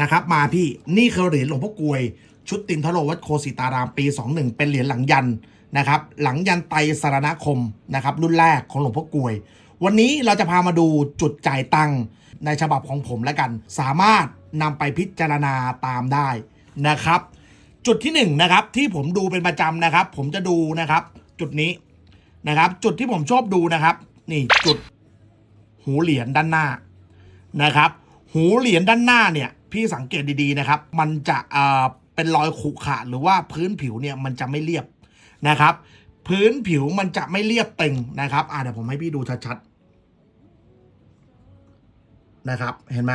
นะครับ มาพี่นี่คือเหรียญหลวงพ่อกวย ชุดตินทโรวัดโคสิตารามปี 21 เป็นเหรียญหลังยันนะครับ หลังยันไตรสารณคมนะครับรุ่นแรกของหลวงพ่อกวย วันนี้เราจะพามาดูจุดจ่ายตังค์ในฉบับของผมแล้วกัน สามารถนำไปพิจารณาตามได้นะครับ จุดที่หนึ่งนะครับที่ผมดูเป็นประจำนะครับ ผมจะดูนะครับ จุดนี้นะครับ จุดที่ผมชอบดูนะครับ นี่จุดหูเหรียญด้านหน้านะครับ หูเหรียญด้านหน้าเนี่ย พี่สังเกตดีๆนะครับ มันจะเอ่อเป็นรอยขรุขระหรือว่าพื้นผิวเนี่ยมันจะไม่เรียบนะครับ พื้นผิวมันจะไม่เรียบเต็งนะครับอ่าเดี๋ยวผมให้พี่ดูชัดๆนะครับ เห็นไหม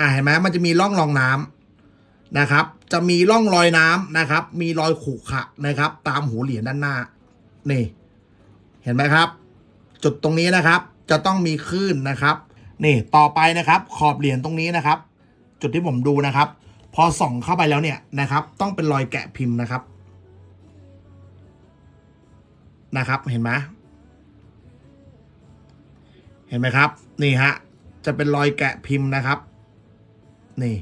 อ่าเห็นไหมมันจะมีร่องรองน้ำนะครับ จะมีร่องรอยน้ำนะครับ มีรอยขรุขระนะครับ ตามหูเหรียญด้านหน้านี่ เห็นไหมครับ จุดตรงนี้นะครับ จะต้องมีคลื่นนะครับ นี่ต่อไปนะครับ ขอบเหรียญตรงนี้นะครับ จุดที่ผมดูนะครับ พอส่องเข้าไปแล้วเนี่ยนะครับ ต้องเป็นรอยแกะพิมพ์นะครับนะครับ เห็นไหมเห็นไหมครับ นี่ฮะจะเป็นรอยแกะพิมพ์นะครับ นี่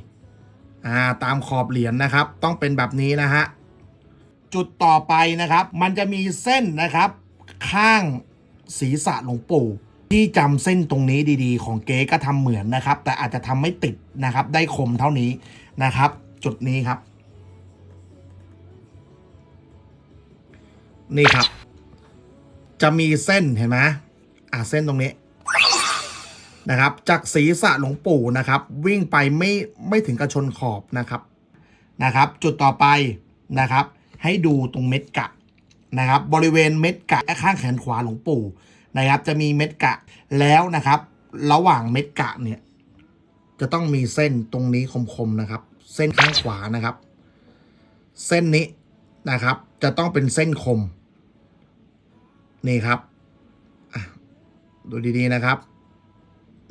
อ่าตามขอบเหรียญนะครับ ต้องเป็นแบบนี้นะฮะจุดต่อไปนะครับ มันจะมีเส้นนะครับ ข้างศีรษะหลวงปู่ ที่จำเส้นตรงนี้ดีๆ ของเก๊ก็ทำเหมือนนะครับ แต่อาจจะทำไม่ติดนะครับ ได้คมเท่านี้นะครับ จุดนี้ครับ นี่ครับ จะมีเส้นเห็นไหมอ่าเส้นตรงนี้นะครับ จากศีรษะหลวงปู่นะครับ วิ่งไปไม่ไม่ถึงกระชนขอบนะครับนะครับ จุดต่อไปนะครับ ให้ดูตรงเม็ดกะนะครับ บริเวณเม็ดกะข้างแขนขวาหลวงปู่ นะครับ จะมีเม็ดกะแล้วนะครับ ระหว่างเม็ดกะเนี่ย จะต้องมีเส้นตรงนี้คมๆนะครับ เส้นข้างขวานะครับ เส้นนี้นะครับ จะต้องเป็นเส้นคม นี่ครับดูดีๆนะครับ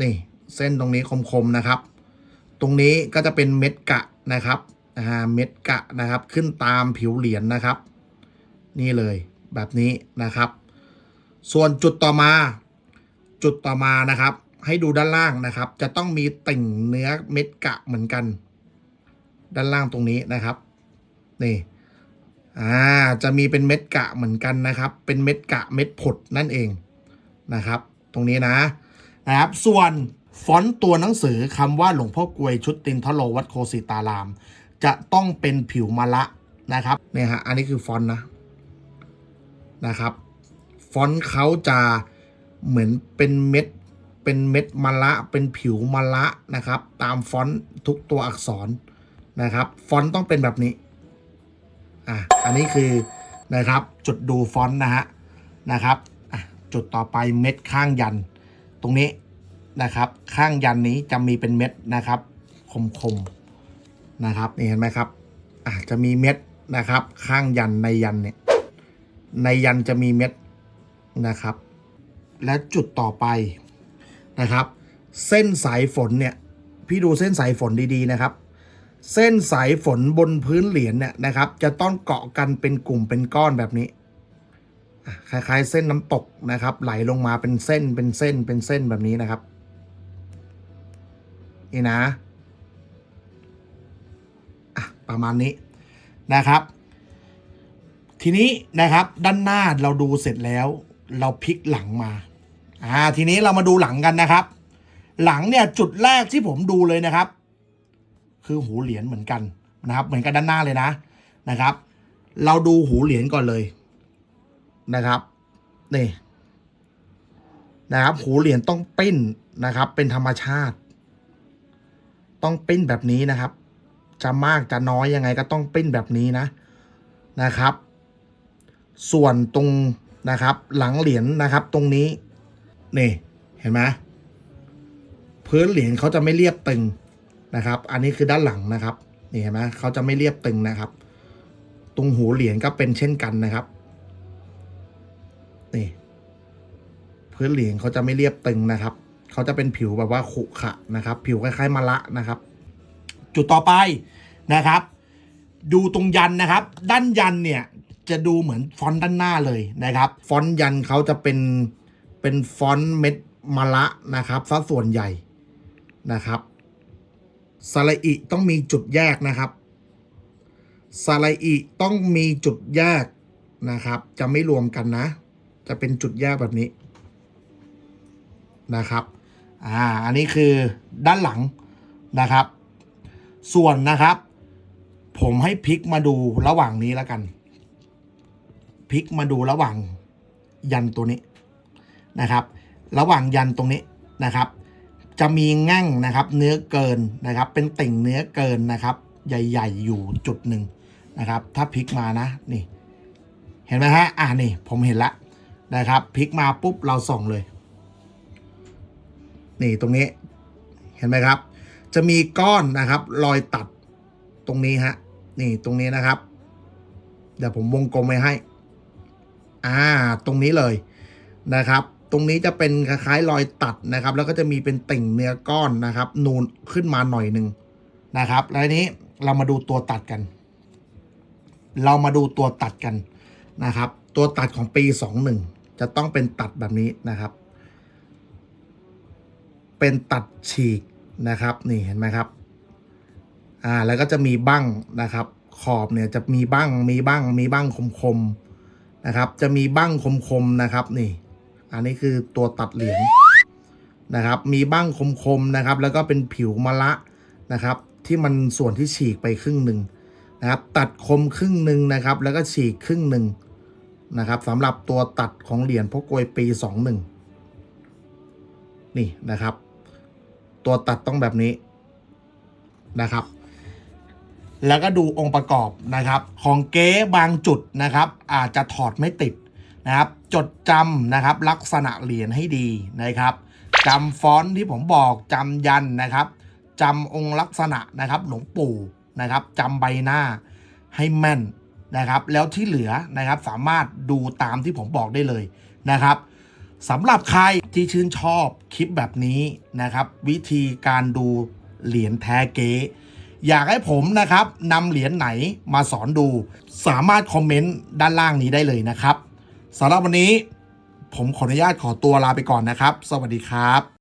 นี่เส้นตรงนี้คมๆนะครับ ตรงนี้ก็จะเป็นเม็ดกะนะครับอ่าเม็ดกะนะครับ ขึ้นตามผิวเหรียญนะครับ นี่เลยแบบนี้นะครับ ส่วนจุดต่อมา จุดต่อมานะครับ ให้ดูด้านล่างนะครับ จะต้องมีติ่งเนื้อเม็ดกะเหมือนกัน ด้านล่างตรงนี้นะครับ นี่อ่าจะมีเป็นเม็ดกะเหมือนกันนะครับ เป็นเม็ดกะเม็ดผดนั่นเองนะครับ ตรงนี้นะนะครับ ส่วนฟอนต์ตัวหนังสือคำว่าหลวงพ่อกลวยชุดตินทโลวัดโคสิตาราม จะต้องเป็นผิวมะละนะครับเนี่ยฮะอันนี้คือฟอนต์นะนะครับ ฟอนต์เขาจะเหมือนเป็นเม็ดเป็นเม็ดมะละเป็นผิวมะละนะครับ ตามฟอนต์ทุกตัวอักษรนะครับ ฟอนต์ต้องเป็นแบบนี้อะอันนี้คือนะครับจุดดูฟอนต์นะฮะนะครับอะจุดต่อไปเม็ดข้างยัน ตรงนี้นะครับ ข้างยันนี้จะมีเป็นเม็ดนะครับคมๆนะครับนี่เห็นไหมครับอาจจะมีเม็ดนะครับ ข้างยันในยันเนี่ยในยันจะมีเม็ด นะครับ และจุดต่อไปนะครับ เส้นสายฝนเนี่ยพี่ดูเส้นสายฝนดีๆนะครับ เส้นสายฝนบนพื้นเหรียญเนี่ยนะครับ จะต้องเกาะกันเป็นกลุ่มเป็นก้อนแบบนี้คล้ายๆ เส้นน้ำตกนะครับ ไหลลงมาเป็นเส้นเป็นเส้นเป็นเส้นแบบนี้นะครับนี่นะประมาณนี้นะครับ ทีนี้นะครับด้านหน้าเราดูเสร็จแล้ว เราพลิกหลังมา อ่า ทีนี้เรามาดูหลังกันนะครับ หลังเนี่ยจุดแรกที่ผมดูเลยนะครับ คือหูเหรียญเหมือนกันนะครับ เหมือนกันด้านหน้าเลยนะนะครับ เราดูหูเหรียญก่อนเลยนะครับนี่นะครับ หูเหรียญต้องปิ้นนะครับ เป็นธรรมชาติ ต้องปิ้นแบบนี้นะครับ จะมากจะน้อยยังไงก็ต้องปิ้นแบบนี้นะนะครับ ส่วนตรง นะครับ หลังเหรียญนะครับตรงนี้ นี่ เห็นไหมพื้นเหรียญเขาจะไม่เรียบตึงนะครับ อันนี้คือด้านหลังนะครับ นี่เห็นไหมเขาจะไม่เรียบตึงนะครับ ตรงหูเหรียญก็เป็นเช่นกันนะครับ นี่ พื้นเหรียญเขาจะไม่เรียบตึงนะครับ เขาจะเป็นผิวแบบว่าขุขะนะครับ ผิวคล้ายๆมะละนะครับ จุดต่อไปนะครับ ดูตรงยันนะครับ ด้านยันเนี่ย จะดูเหมือนฟอนต์ด้านหน้าเลยนะครับ ฟอนต์ยันเขาจะเป็นเป็นฟอนต์เม็ดมะละนะครับซะส่วนใหญ่นะครับสระอิต้องมีจุดแยกนะครับสระอิต้องมีจุดแยกนะครับ จะไม่รวมกันนะ จะเป็นจุดแยกแบบนี้นะครับอ่าอันนี้คือด้านหลังนะครับ ส่วนนะครับ ผมให้พลิกมาดูระหว่างนี้แล้วกัน พลิกมาดูระหว่างยันตัวนี้นะครับ ระหว่างยันตรงนี้นะครับ จะมีแง่งนะครับ เนื้อเกินนะครับ เป็นติ่งเนื้อเกินนะครับ ใหญ่ๆ อยู่จุดหนึ่งนะครับ ถ้าพลิกมานะนี่ เห็นไหมฮะอ่านี่ผมเห็นละนะครับพลิกมาปุ๊บเราส่องเลย นี่ตรงนี้เห็นไหมครับ จะมีก้อนนะครับ รอยตัดตรงนี้ฮะนี่ตรงนี้นะครับ เดี๋ยวผมวงกลมไว้ให้ อ่า ตรงนี้เลยนะครับ ตรงนี้จะเป็นคล้ายๆรอยตัดนะครับ แล้วก็จะมีเป็นติ่งเนื้อก้อนนะครับ นูนขึ้นมาหน่อยหนึ่งนะครับ แล้วนี้เรามาดูตัวตัดกัน เรามาดูตัวตัดกันนะครับ ตัวตัดของปี 21 จะต้องเป็นตัดแบบนี้นะครับ เป็นตัดฉีกนะครับ นี่เห็นไหมครับ อ่า แล้วก็จะมีบั้งนะครับ ขอบเนี่ยจะมีบั้งมีบั้งมีบั้งคมๆ นะครับ จะมีบั้งคมๆนะครับนี่ อันนี้คือตัวตัดเหรียญนะครับ มีบั้งคมๆนะครับ แล้วก็เป็นผิวมะละนะครับ ที่มันส่วนที่ฉีกไปครึ่งหนึ่งนะครับ ตัดคมครึ่งหนึ่งนะครับ แล้วก็ฉีกครึ่งหนึ่งนะครับสำหรับตัวตัดของเหรียญพ่อกวยปีสองหนึ่งนี่นะครับ ตัวตัดต้องแบบนี้นะครับ แล้วก็ดูองค์ประกอบนะครับ ของเก๊บางจุดนะครับ อาจจะถอดไม่ติดนะครับ จดจำนะครับ ลักษณะเหรียญให้ดีนะครับจำฟอนต์ที่ผมบอกจำยันนะครับจำองค์ลักษณะนะครับหลวงปู่นะครับจำใบหน้าให้แม่นนะครับ แล้วที่เหลือนะครับสามารถดูตามที่ผมบอกได้เลยนะครับสำหรับใครที่ชื่นชอบคลิปแบบนี้นะครับ วิธีการดูเหรียญแท้เก๊ อยากให้ผมนะครับนำเหรียญไหนมาสอนดู สามารถคอมเมนต์ด้านล่างนี้ได้เลยนะครับสำหรับวันนี้ ผมขออนุญาตขอตัวลาไปก่อนนะครับ สวัสดีครับ